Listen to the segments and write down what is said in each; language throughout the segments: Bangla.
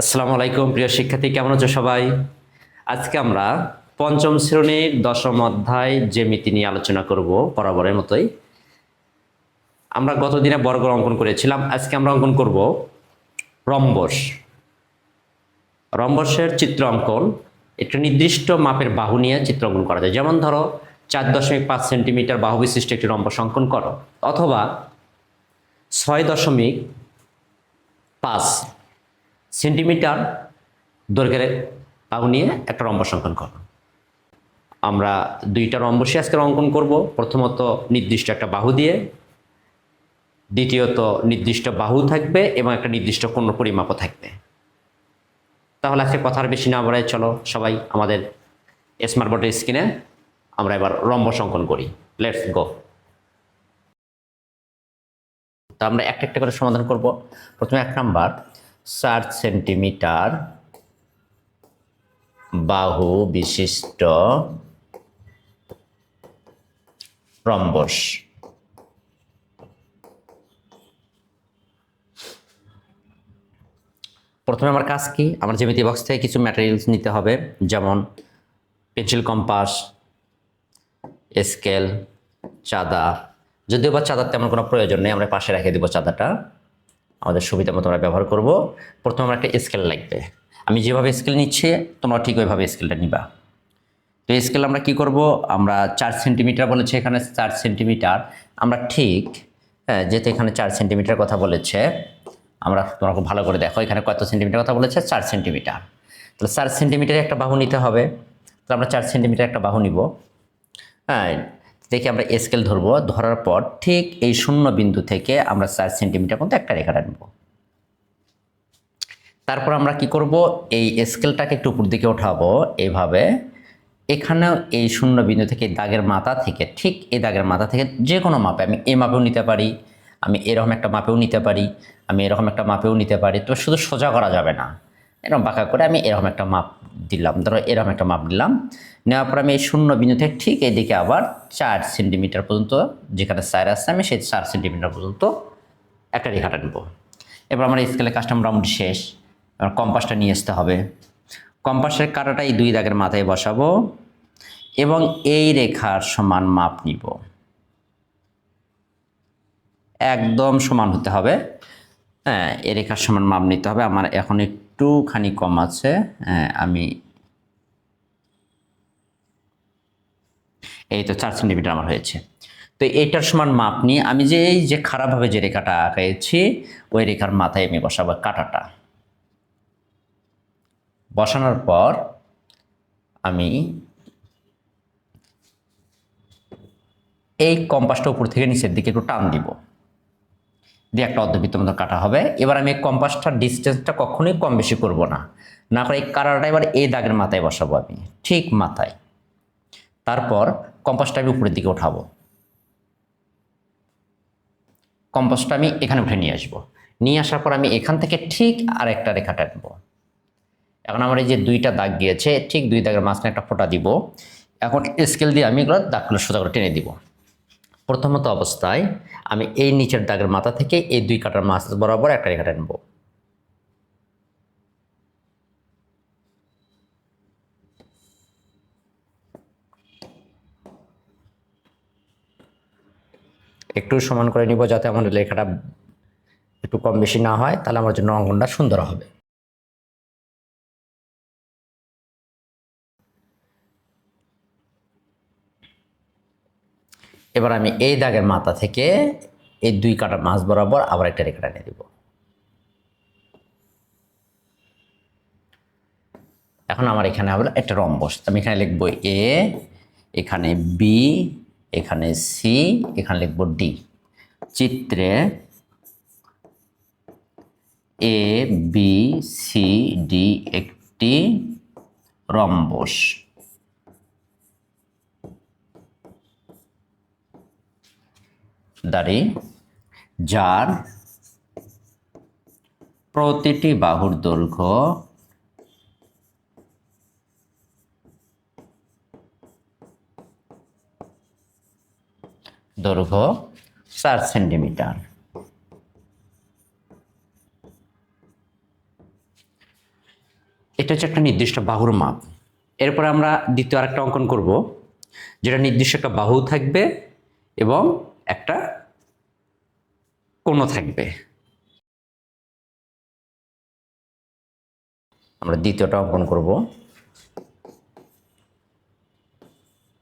আসসালামু আলাইকুম, প্রিয় শিক্ষার্থী, কেমন আছো সবাই? আজকে আমরা পঞ্চম শ্রেণির দশম অধ্যায় জ্যামিতি নিয়ে আলোচনা করব বরাবরের মতোই। আমরা গতদিনে বর্গ অঙ্কন করেছিলাম, আজকে আমরা অঙ্কন করব রম্বস। রম্বসের চিত্র অঙ্কন, একটি নির্দিষ্ট মাপের বাহু নিয়ে চিত্র অঙ্কন করা যায়। যেমন ধরো, চার দশমিক পাঁচ সেন্টিমিটার বাহু বিশিষ্ট একটি রম্বস অঙ্কন করো, অথবা ছয় দশমিক পাঁচ সেন্টিমিটার দৈর্ঘ্যের বাহু নিয়ে একটা রম্বস অঙ্কন করো আমরা দুইটা রম্বসই আজকে অঙ্কন করব। প্রথমত নির্দিষ্ট একটা বাহু দিয়ে, দ্বিতীয়ত নির্দিষ্ট বাহু থাকবে এবং একটা নির্দিষ্ট কোন পরিমাপও থাকবে। তাহলে আজকে কথার বেশি না বাড়ায় চলো সবাই আমাদের স্মার্ট বোর্ডের স্ক্রিনে আমরা এবার রম্বস অঙ্কন করি। লেটস গো তা আমরা একটা একটা করে সমাধান করব। প্রথমে এক নাম্বার চার সেন্টিমিটার বাহু বিশিষ্ট রম্বস। প্রথমে আমার কাজ কি? আমার জ্যামিতি বক্স থেকে কিছু ম্যাটেরিয়ালস নিতে হবে, যেমন পেন্সিল কম্পাস স্কেল চাঁদা যদিও বা চাঁদার তেমন কোনো প্রয়োজন নেই, আমরা পাশে রেখে দেবো চাঁদাটা আমাদের সুবিধা মতো আমরা ব্যবহার করব। প্রথমে আমরা একটা স্কেল লাগবে। আমি যেভাবে স্কেল নিচ্ছি তোমরা ঠিক ওইভাবে স্কেলটা নিবা। তো স্কেল আমরা কি করব? আমরা চার সেন্টিমিটার বলেছে এখানে চার সেন্টিমিটার আমরা ঠিক হ্যাঁ, যেহেতু এখানে চার সেন্টিমিটার কথা বলেছে আমরা তোমরা খুব ভালো করে দেখো এখানে কত সেন্টিমিটার কথা বলেছে চার সেন্টিমিটার তাহলে চার সেন্টিমিটার একটা বাহু নিতে হবে। তাহলে আমরা চার সেন্টিমিটার একটা বাহু নিব। হ্যাঁ দেখে আমরা স্কেল ধরবো, ধরার পর ঠিক এই শূন্য বিন্দু থেকে আমরা চার সেন্টিমিটার মতো একটা রেখা টানব। তারপর আমরা কি করব? এই স্কেলটাকে একটু উপর দিকে ওঠাবো এইভাবে এখানেও এই শূন্য বিন্দু থেকে দাগের মাথা থেকে, ঠিক এই দাগের মাথা থেকে যে কোনো মাপে আমি এই মাপেও নিতে পারি, আমি এরকম একটা মাপেও নিতে পারি, আমি এরকম একটা মাপেও নিতে পারি, তো শুধু সোজা করা যাবে না। এরকম বাঁকা করে আমি এরকম একটা মাপ দিলাম। ধরো এরকম একটা মাপ নিলাম নেওয়ার পর আমি এই শূন্য বিন্দু থেকে ঠিক এদিকে আবার চার সেন্টিমিটার পর্যন্ত যেখানে চার আসছে আমি সেই চার সেন্টিমিটার পর্যন্ত একটা রেখাটা নেব। এবার আমার স্কেলের কাজটা মোটামুটি শেষ। এবার কম্পাসটা নিয়ে আসতে হবে। কম্পাসের কাঁটাটা এই দুই দাগের মাথায় বসাবো এবং এই রেখার সমান মাপ নিব। একদম সমান হতে হবে। হ্যাঁ এই রেখার সমান মাপ নিতে হবে। আমার এখন একটুখানি কম আছে। হ্যাঁ আমি এই তো চার সেন্টিমিটার আমার হয়েছে। তো এইটার সমান মাপ নিয়ে আমি যে এই যে খারাপভাবে যে রেখাটা আঁকাইছি ওই রেখার মাথায় আমি বসাবো কাটাটা। বসানোর পর আমি এই কম্পাসটা উপর থেকে নিচের দিকে একটু টান দিব। দিয়ে একটা অর্ধবৃত্ত মতো কাটা হবে। এবার আমি কম্পাসটার ডিস্টেন্সটা কখনোই কম বেশি করব না। না করে এই কাটাটা এবার এই দাগের মাথায় বসাবো আমি। ঠিক মাথায়। তারপর কম্পাসটা আমি উপরের দিকে উঠাবো। কম্পাসটা আমি এখানে উঠে নিয়ে আসব। নিয়ে আসার পর আমি এখান থেকে ঠিক আর একটা রেখা টানবো। এখন আমার এই যে দুইটা দাগ গিয়েছে, ঠিক দুই দাগের মাঝখানে একটা ফোঁটা দিব। এখন স্কেল দিয়ে আমি এগুলো দাগগুলো সোজা করে টেনে দিব। প্রথমত অবস্থায় আমি এই নিচের দাগের মাথা থেকে এই দুই কাটার মাছ বরাবর একটা রেখা টানব একটু সমান করে নিব যাতে আমার লেখাটা একটু কম বেশি না হয়, তাহলে আমার জন্য অঙ্কনটা সুন্দর হবে। এবার আমি এই দাগের মাথা থেকে এই দুই কাটা মাছ বরাবর আবার একটা রেখা টেনে দিব এখন আমার এখানে হবে একটা রম্বস আমি এখানে লিখব এ, এখানে বি, এখানে সি, এখানে লিখব ডি। চিত্রে এ, বি, সি, ডি একটি রম্বস দাঁড়ি যার প্রতিটি বাহুর দৈর্ঘ্য দৈর্ঘ্য চার সেন্টিমিটার। এটা হচ্ছে একটা নির্দিষ্ট বাহুর মাপ। এরপর আমরা দ্বিতীয় আরেকটা অঙ্কন করব, যেটা নির্দিষ্ট একটা বাহু থাকবে এবং একটা কোনো থাকবে। আমরা দ্বিতীয়টা অঙ্কন করব।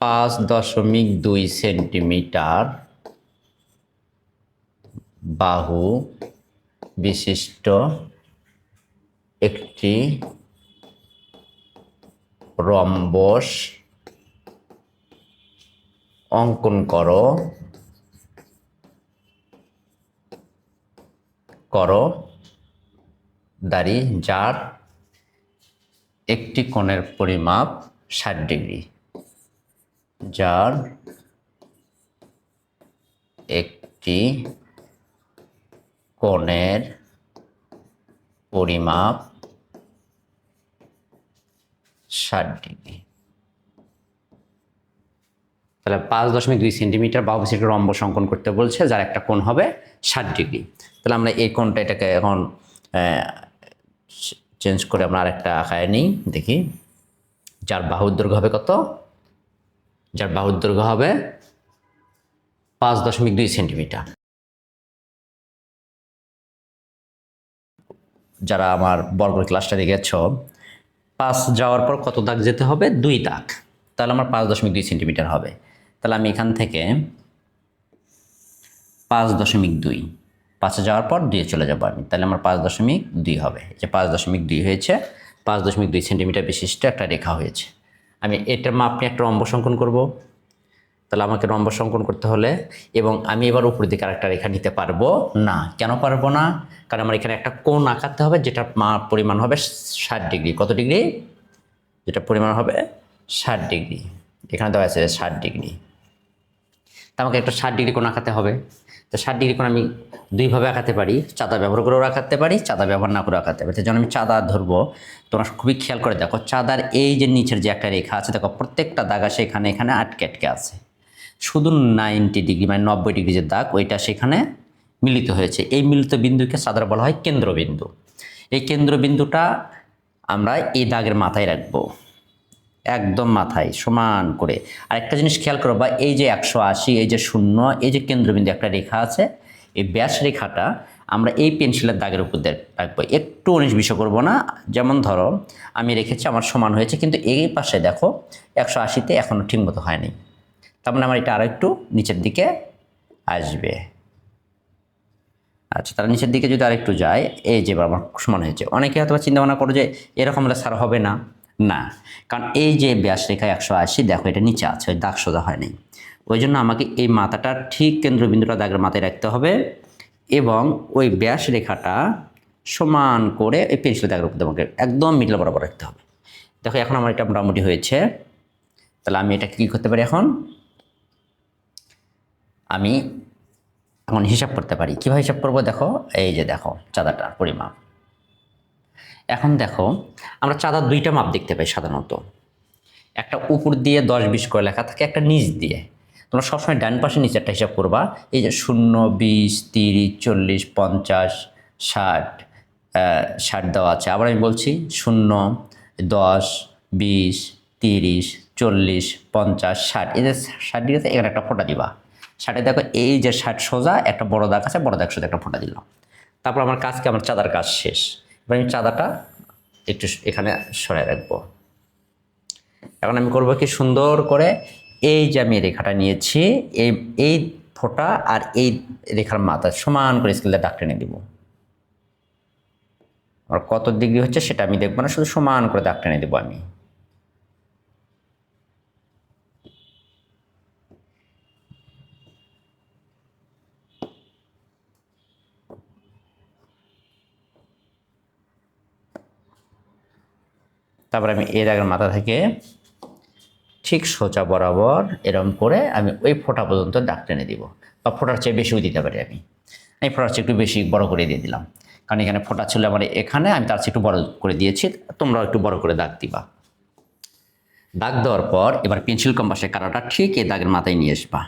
পাঁচ দশমিক দুই সেন্টিমিটার বাহু বিশিষ্ট একটি রম্বস অঙ্কন করো। করো। দাড়ি যার একটি কোণের পরিমাপ ষাট ডিগ্রি। যার একটি কোণের পরিমাপ ষাট ডিগ্রি। তাহলে পাঁচ দশমিক দুই সেন্টিমিটার বা একটা রম্বস অঙ্কন করতে বলছে, যার একটা কোণ হবে ষাট ডিগ্রি। তাহলে আমরা এই কোণটা এটাকে এখন চেঞ্জ করে আমরা আরেকটা আঁকায় নিই, দেখি। যার বাহুর দৈর্ঘ্য হবে কত? যার বাহুর দৈর্ঘ্য হবে পাঁচ দশমিক দুই সেন্টিমিটার। যারা আমার বর্গের ক্লাসটা দেখেছ, পাঁচ যাওয়ার পর কত দাগ যেতে হবে? দুই দাগ। তাহলে আমার পাঁচ দশমিক দুই সেন্টিমিটার হবে। তাহলে আমি এখান থেকে পাঁচ দশমিক দুই। পাঁচে যাওয়ার পর দুইয়ে চলে যাব আমি। তাহলে আমার পাঁচ দশমিক দুই হবে। যে পাঁচ দশমিক দুই হয়েছে, পাঁচ দশমিক দুই সেন্টিমিটার বিশিষ্ট একটা রেখা হয়েছে। আমি এটার মাপ নিয়ে একটা রম্বস অঙ্কন করব। তাহলে আমাকে রম্বস অঙ্কন করতে হলে এবং আমি এবার উপর দিকে আরেকটা রেখা নিতে পারব? না। কেন পারব না? কারণ আমার এখানে একটা কোণ আঁকাতে হবে, যেটা মাপ পরিমাণ হবে ষাট ডিগ্রি। কত ডিগ্রি? যেটা পরিমাণ হবে ষাট ডিগ্রি। এখানে দেওয়া আছে ষাট ডিগ্রি। আমাকে একটা ষাট ডিগ্রি কোণ আঁকাতে হবে। তো ষাট ডিগ্রি কোণ আমি দুইভাবে আঁকাতে পারি, চাঁদা ব্যবহার করেও আঁকাতে পারি, চাঁদা ব্যবহার না করে আঁকাতে পারি। যখন আমি চাঁদা ধরবো, তোমরা খুবই খেয়াল করে দেখো, চাঁদার এই যে নিচের যে একটা রেখা আছে, দেখো প্রত্যেকটা দাগ আসে এখানে এখানে আটকে আটকে আছে। শুধু নাইনটি ডিগ্রি মানে নব্বই ডিগ্রি যে দাগ, ওইটা সেখানে মিলিত হয়েছে। এই মিলিত বিন্দুকে চাঁদার বলা হয় কেন্দ্রবিন্দু। এই কেন্দ্রবিন্দুটা আমরা এই দাগের মাথায় রাখব। একদম মাথায়, সমান করে। আর একটা জিনিস খেয়াল করো বা এই যে একশো আশি, এই যে শূন্য, এই যে কেন্দ্রবিন্দু একটা রেখা আছে, এই ব্যাস রেখাটা আমরা এই পেন্সিলের দাগের উপর দিয়ে রাখব। একটু উনিশ বিশ করব না, যেমন ধরো, আমি রেখেছি, আমার সমান হয়েছে, কিন্তু এই পাশে দেখো, একশো আশিতে এখনও ঠিকমতো হয়নি। তার মানে আমার এটা আরও একটু নিচের দিকে আসবে। আচ্ছা তার নিচের দিকে যদি আরেকটু যায় এই যে আমার সমান হয়েছে। অনেকে হয়তো চিন্তা ভাবনা করো যে এরকম হলে স্যার হবে না। না। কারণ এই যে ব্যাস রেখা একশো আশি, দেখো এটা নিচে আছে, ওই দাগ সোজা হয়নি। ওই জন্য আমাকে এই মাথাটা ঠিক কেন্দ্রবিন্দুটা দাগের মাথায় রাখতে হবে এবং ওই ব্যাস রেখাটা সমান করে এই পেন্সিল দাগের উপর আমাকে একদম মিডল বরাবর রাখতে হবে। দেখো এখন আমার এটা মোটামুটি হয়েছে। তাহলে আমি এটা কী করতে পারি এখন? আমি এখন হিসাব করতে পারি। কীভাবে হিসাব করব? দেখো, এই যে দেখো চাঁদাটা পরিমাপ। এখন দেখো, আমরা চাঁদার দুইটা মাপ দেখতে পাই সাধারণত। একটা উপর দিয়ে দশ বিশ করে লেখা থাকে, একটা নিচ দিয়ে। তোমরা সবসময় ডান পাশে নিচে একটা হিসাব করবা, এই যে শূন্য, বিশ, তিরিশ, চল্লিশ, পঞ্চাশ, ষাট ষাট দেওয়া আছে। আবার আমি বলছি শূন্য, দশ, বিশ, তিরিশ, চল্লিশ, পঞ্চাশ, ষাট। এই যে ষাট ডিগ্রিতে এখানে একটা ফোঁটা দিবা। ষাটে দেখো এই যে ষাট সোজা, একটা বড় দাগ আছে, বড় দাগ সোজা একটা ফোঁটা দিলাম। তারপর আমার কাজকে, আমার চাঁদার কাজ শেষ। এবার আমি চাঁদাটা একটু এখানে সরাই রাখব। এখন আমি করব কি সুন্দর করে এই যে আমি রেখাটা নিয়েছি, এই এই ফোটা আর এই রেখার মাথা সমান করে স্কেলে দাগ টেনে দিব। আর কত ডিগ্রি হচ্ছে সেটা আমি দেখব না, শুধু সমান করে দাগ টেনে দেবো আমি। তারপর আমি এই দাগের মাথা থেকে ঠিক সোজা বরাবর এরম করে আমি ওই ফোঁটা পর্যন্ত দাগ টেনে দিব। বা ফোঁটার চেয়ে বেশিও দিতে পারি আমি। আমি ফোঁটার চেয়ে একটু বেশি বড় করে দিয়ে দিলাম। কারণ এখানে ফোঁটা ছিল আমার এখানে, আমি তার চেয়ে একটু বড় করে দিয়েছি, তোমরাও একটু বড় করে দাগ দিবা। দাগ দেওয়ার পর এবার পেন্সিল কম্পাসের কাটাটা ঠিক এই দাগের মাথায় নিয়ে আসবা।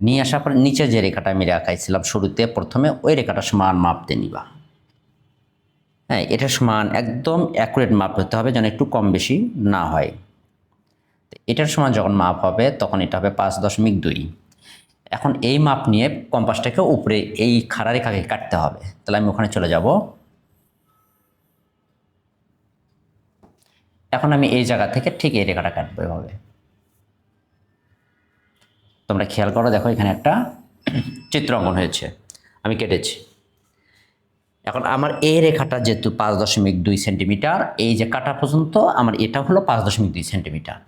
নিয়ে আসার পর নিচে যে রেখাটা আমি রেখাইছিলাম শুরুতে, প্রথমে ওই রেখাটা সমান মাপতে নিবা। হ্যাঁ এটা সমান একদম অ্যাকুরেট মাপ হতে হবে যেন একটু কম বেশি না হয়। এটার সমান যখন মাপ হবে, তখন এটা হবে পাঁচ দশমিক দুই। এখন এই মাপ নিয়ে কম্পাসটাকে উপরে এই খাড়া রেখাকে কাটতে হবে। তাহলে আমি ওখানে চলে যাব। এখন আমি এই জায়গা থেকে ঠিক এই রেখাটা কাটবো এভাবে। তোমরা খেয়াল করো, দেখো এখানে একটা চিত্র অঙ্কন হয়েছে। আমি কেটেছি। এখন আমার এই রেখাটা যেহেতু পাঁচ দশমিক দুই সেন্টিমিটার, এই যে কাটা পর্যন্ত আমার এটা হলো পাঁচ দশমিক দুই সেন্টিমিটার।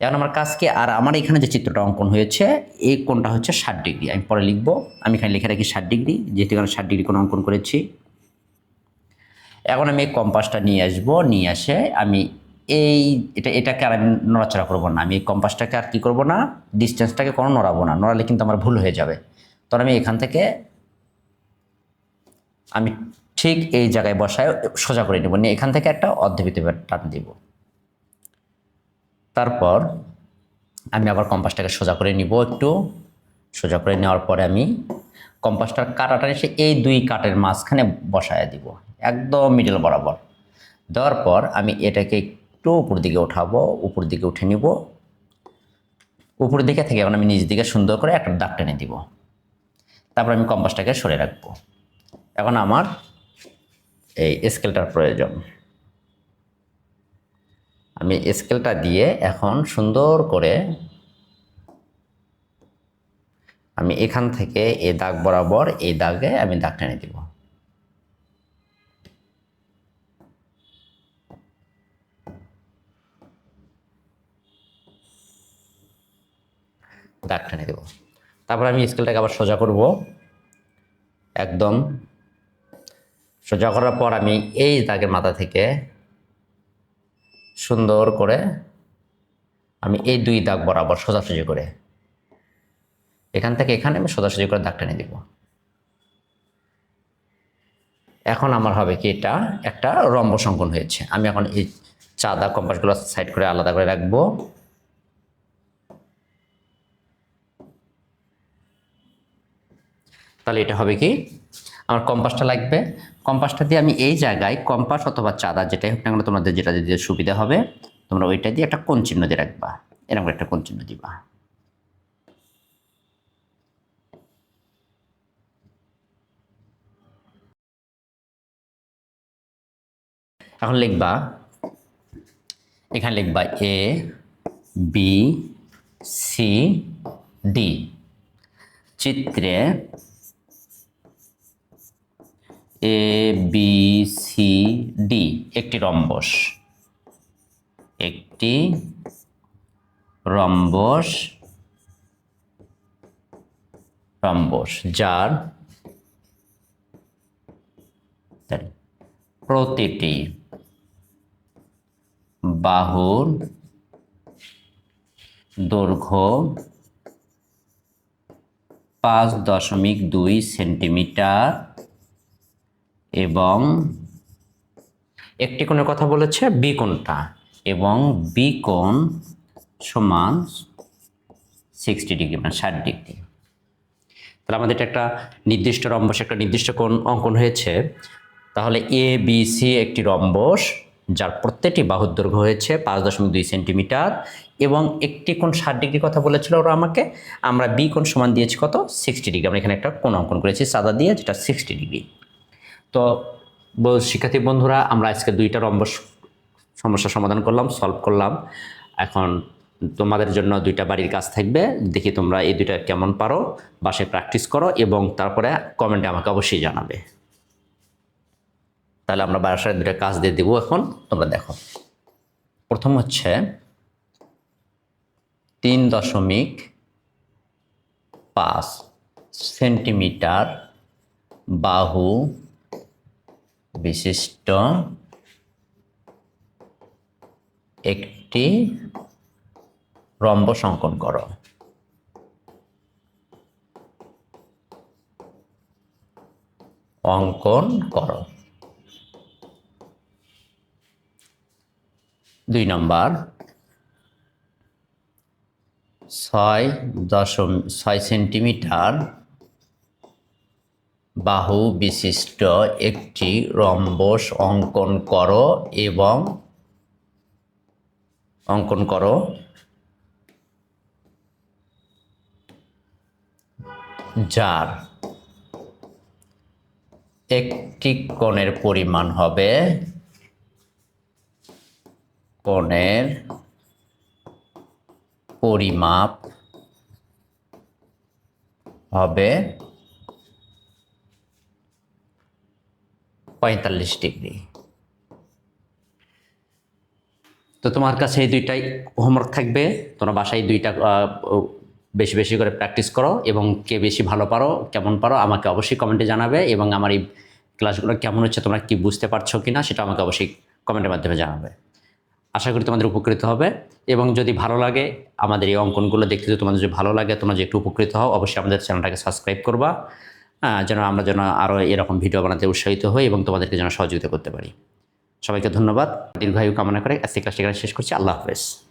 এখন আমার কাজকে আর আমার এখানে যে চিত্রটা অঙ্কন হয়েছে, এই কোণটা হচ্ছে ষাট ডিগ্রি। আমি পরে লিখব। আমি এখানে লিখে রাখি ষাট ডিগ্রি, যেহেতু এখানে ষাট ডিগ্রি কোণ অঙ্কন করেছি। এখন আমি এই কম্পাসটা নিয়ে আসব। নিয়ে আসে আমি এই, এটা, এটাকে আর আমি নড়াচড়া করব না। আমি এই কম্পাসটাকে আর কী করব না? ডিস্টেন্সটাকে কোনো নড়াবো না। নড়ালে কিন্তু আমার ভুল হয়ে যাবে। তখন আমি এখান থেকে আমি ঠিক এই জায়গায় বসায়, সোজা করে নেব। নিয়ে এখান থেকে একটা অর্ধবৃত্ত টান দিব। তারপর আমি আবার কম্পাসটাকে সোজা করে নিব একটু। সোজা করে নেওয়ার পরে আমি কম্পাসটার কাটাটা এসে এই দুই কাটের মাঝখানে বসায় দিব, একদম মিডল বরাবর। দেওয়ার পর আমি এটাকে একটু উপর দিকে উঠাবো, উপর দিকে উঠে নিব। উপর দিকে থেকে এখন আমি নিচ দিকে সুন্দর করে একটা দাগ টেনে দিব। তারপর আমি কম্পাসটাকে সরে রাখব। এখন আমার এই স্কেলটার প্রয়োজন। আমি স্কেলটা দিয়ে এখন সুন্দর করে আমি এখান থেকে এই দাগ বরাবর এই দাগে আমি দাগ টেনে দিব। দাগ টেনে দেব। তারপর আমি স্কেলটাকে আবার সোজা করব। একদম সোজা করার পর আমি এই দাগের মাথা থেকে সুন্দর করে আমি এই দুই দাগ বরাবর সোজাসুজি করে, এখান থেকে এখানে আমি সোজাসুজি করে দাগ টেনে দিব। এখন আমার হবে কি এটা, একটা রম্ব সংকন হয়েছে। আমি এখন এই চাঁদা কম্পাসগুলো সাইড করে আলাদা করে রাখব। তাহলে এটা হবে কি, আমার কম্পাসটা লাগবে। কম্পাসটা দিয়ে আমি এই জায়গায় কম্পাস অথবা চাঁদা যেটাই হোক না কেন তোমাদের যেটা দিতে সুবিধা হবে, তোমরা ওইটা দিয়ে একটা কোন চিহ্ন দিয়ে রাখবা। এরকম একটা কোন চিহ্ন দিবা। এখন লিখবা, এখানে লিখবা এ বি সি ডি চিত্রে এ বি সি ডি একটি রম্বস। একটি রম্বস রম্বস, যার প্রতিটি বাহুর দৈর্ঘ্য পাঁচ দশমিক দুই সেন্টিমিটার এবং একটি কোণের কথা বলেছে, বি কোণটা। এবং বি কোণ সমান সিক্সটি ডিগ্রি মানে ষাট ডিগ্রি তাহলে আমাদের এটা একটা নির্দিষ্ট রম্বস, একটা নির্দিষ্ট কোণ, অঙ্কন হয়েছে। তাহলে এ বি সি একটি রম্বস, যার প্রত্যেকটি বাহুর দৈর্ঘ্য হয়েছে পাঁচ দশমিক দুই সেন্টিমিটার, এবং একটি কোণ ষাট ডিগ্রি কথা বলেছিল ওরা আমাকে, আমরা বি কোণ সমান দিয়েছি কত? সিক্সটি ডিগ্রি আমরা এখানে একটা কোণ অঙ্কন করেছি, সাদা দিয়ে, যেটা সিক্সটি ডিগ্রি তো শিক্ষার্থী বন্ধুরা, আমরা আজকে দুইটা রম্বস সমস্যা সমাধান করলাম সলভ করলাম। এখন তোমাদের জন্য দুইটা বাড়ির কাজ থাকবে। দেখি তোমরা এই দুইটা কেমন পারো, বাসায় প্র্যাকটিস করো এবং তারপরে কমেন্টে আমাকে অবশ্যই জানাবে। তাহলে আমরা বাসায় দুইটা কাজ দিয়ে দেবো এখন, তোমরা দেখো। প্রথম হচ্ছে তিন দশমিক পাঁচ সেন্টিমিটার বাহু বিশিষ্ট একটি রম্ব সংকন করো। অঙ্কন করো। দুই নম্বর। ছয় দশম ছয় সেন্টিমিটার বাহু বিশিষ্ট একটি রম্বস অঙ্কন করো এবং অঙ্কন করো। যার একটি কোণের পরিমাণ হবে কোণের পরিমাপ হবে পঁয়তাল্লিশ ডিগ্রি। তো তোমার কাছে এই দুইটাই হোমওয়ার্ক থাকবে। তোমরা বাসায় দুইটা বেশি বেশি করে প্র্যাকটিস করো এবং কে বেশি ভালো পারো, কেমন পারো, আমাকে অবশ্যই কমেন্টে জানাবে এবং আমার এই ক্লাসগুলো কেমন হচ্ছে, তোমরা কি বুঝতে পারছ কি না সেটা আমাকে অবশ্যই কমেন্টের মাধ্যমে জানাবে। আশা করি তোমাদের উপকৃত হবে এবং যদি ভালো লাগে আমাদের এই অঙ্কনগুলো দেখতে তোমাদের যদি ভালো লাগে, তোমরা যে একটু উপকৃত হও, অবশ্যই আমাদের চ্যানেলটাকে সাবস্ক্রাইব করবা। যেন আমরা যেন আরও এরকম ভিডিও বানাতে উৎসাহিত হই এবং তোমাদেরকে যেন সহযোগিতা করতে পারি। সবাইকে ধন্যবাদ। দীর্ঘায়ু কামনা করে আজকে ক্লাসটি শেষ করছি। আল্লাহ হাফেজ।